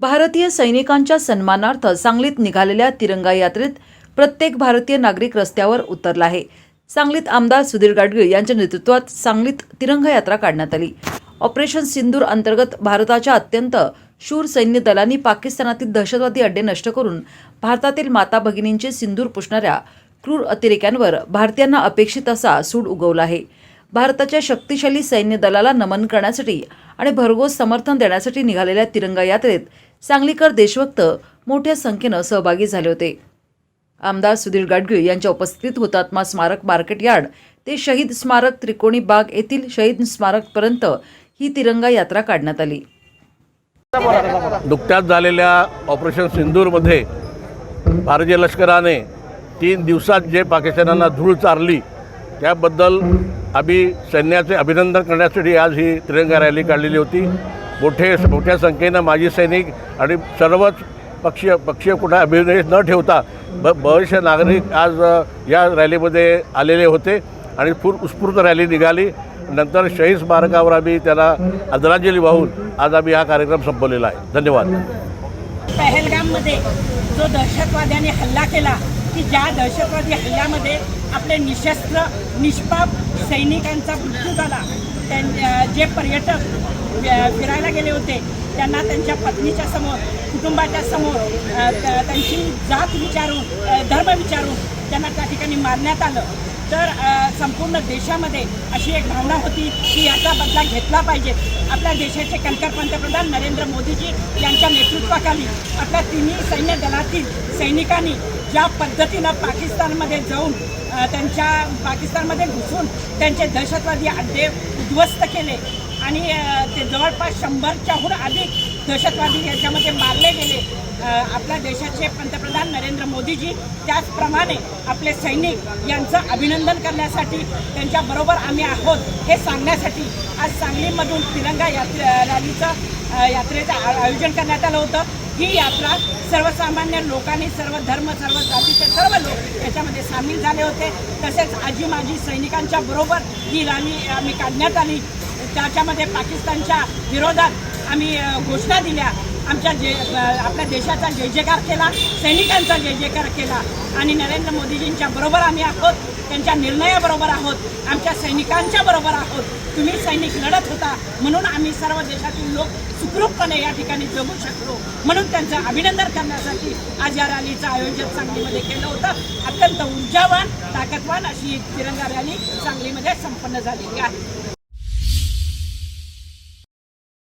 भारतीय सैनिकांच्या सन्मानार्थ सांगलीत निघालेल्या तिरंगा यात्रेत प्रत्येक भारतीय नागरिक रस्त्यावर उतरला आहे. सांगलीत आमदार सुधीर गाडगीळ यांच्या नेतृत्वात सांगलीत तिरंगा यात्रा काढण्यात आली. ऑपरेशन सिंदूर अंतर्गत भारताच्या अत्यंत शूर सैन्य दलांनी पाकिस्तानातील दहशतवादी अड्डे नष्ट करून भारतातील माता भगिनींचे सिंदूर पुसणाऱ्या क्रूर अतिरेक्यांवर भारतीयांना अपेक्षित असा सूड उगवला आहे. भारताच्या शक्तिशाली सैन्य दलाला नमन करण्यासाठी आणि भरघोस समर्थन देण्यासाठी निघालेल्या तिरंगा यात्रेत सांगलीकर देशभक्त मोठ्या संख्येनं सहभागी झाले होते. आमदार सुधीर गाडगीळ यांच्या उपस्थितीत हुतात्मा स्मारक मार्केट यार्ड ते शहीद स्मारक त्रिकोणी बाग येथील शहीद स्मारकपर्यंत ही तिरंगा यात्रा काढण्यात आली. नुकत्याच झालेल्या ऑपरेशन सिंदूरमध्ये भारतीय लष्कराने तीन दिवसात जे पाकिस्तानांना धूळ चारली त्याबद्दल आम्ही सैन्याचे अभिनंदन करण्यासाठी आज ही तिरंगा रॅली काढलेली होती. मोठे मोठ्या संख्येनं माजी सैनिक आणि सर्वच पक्षीय पक्षीय कुठला अभिनय न ठेवता ब बरेचसे नागरिक आज या रॅलीमध्ये आलेले होते आणि फुर उत्स्फूर्त रॅली निघाली. नंतर शहीद स्मारकावर आम्ही त्याला आदरांजली वाहून आज आम्ही हा कार्यक्रम संपवलेला आहे. धन्यवाद. पहलगाममध्ये जो दहशतवाद्याने हल्ला केला की ज्या दहशतवादी हल्ल्यामध्ये आपले निशस्त्र निष्पाप सैनिकांचा मृत्यू झाला त्यां जे पर्यटक फिरायला गेले होते त्यांना त्यांच्या पत्नीच्या समोर कुटुंबाच्या समोर त- त्यांची जात विचारून धर्म विचारून त्यांना त्या ठिकाणी मारण्यात आलं. तर संपूर्ण देशामध्ये अशी एक भावना होती की याचा बदला घेतला पाहिजे. आपल्या देशाचे कणकर पंतप्रधान नरेंद्र मोदीजी यांच्या नेतृत्वाखाली आपल्या तिन्ही सैन्य दलातील सैनिकांनी ज्या पद्धतीनं पाकिस्तानमध्ये जाऊन त्यांच्या पाकिस्तानमध्ये घुसून त्यांचे दहशतवादी अड्डे उद्ध्वस्त केले आणि ते जवळपास शंभरच्याहून अधिक दहशतवादी याच्यामध्ये मारले गेले. आपल्या देशाचे पंतप्रधान नरेंद्र मोदीजी त्याचप्रमाणे आपले सैनिक यांचं अभिनंदन करण्यासाठी त्यांच्याबरोबर आम्ही आहोत हे सांगण्यासाठी आज सांगलीमधून तिरंगा यात्रे रॅलीचं यात्रेचं आ- आयोजन करण्यात आलं होतं. ही यात्रा सर्वसामान्य लोकांनी सर्व धर्म सर्व जातीचे सर्व लोक याच्यामध्ये सामील झाले होते. तसेच आजी माजी सैनिकांच्या बरोबर ही रॅली आम्ही काढण्यात आली. त्याच्यामध्ये पाकिस्तानच्या विरोधात आम्ही घोषणा दिल्या. आमच्या जे आपल्या देशाचा जय जयकार केला सैनिकांचा जय जयकार केला. आणि नरेंद्र मोदीजींच्या बरोबर आम्ही आहोत त्यांच्या निर्णयाबरोबर आहोत आमच्या सैनिकांच्या बरोबर आहोत. तुम्ही सैनिक लढत होता म्हणून आम्ही सर्व देशातील लोक सुखरूपपणे या ठिकाणी जगू शकलो. म्हणून त्यांचं अभिनंदन करण्यासाठी आज या रॅलीचं आयोजन सांगलीमध्ये केलं होतं. अत्यंत ऊर्जावान ताकदवान अशी तिरंगा रॅली सांगलीमध्ये संपन्न झालेली आहे.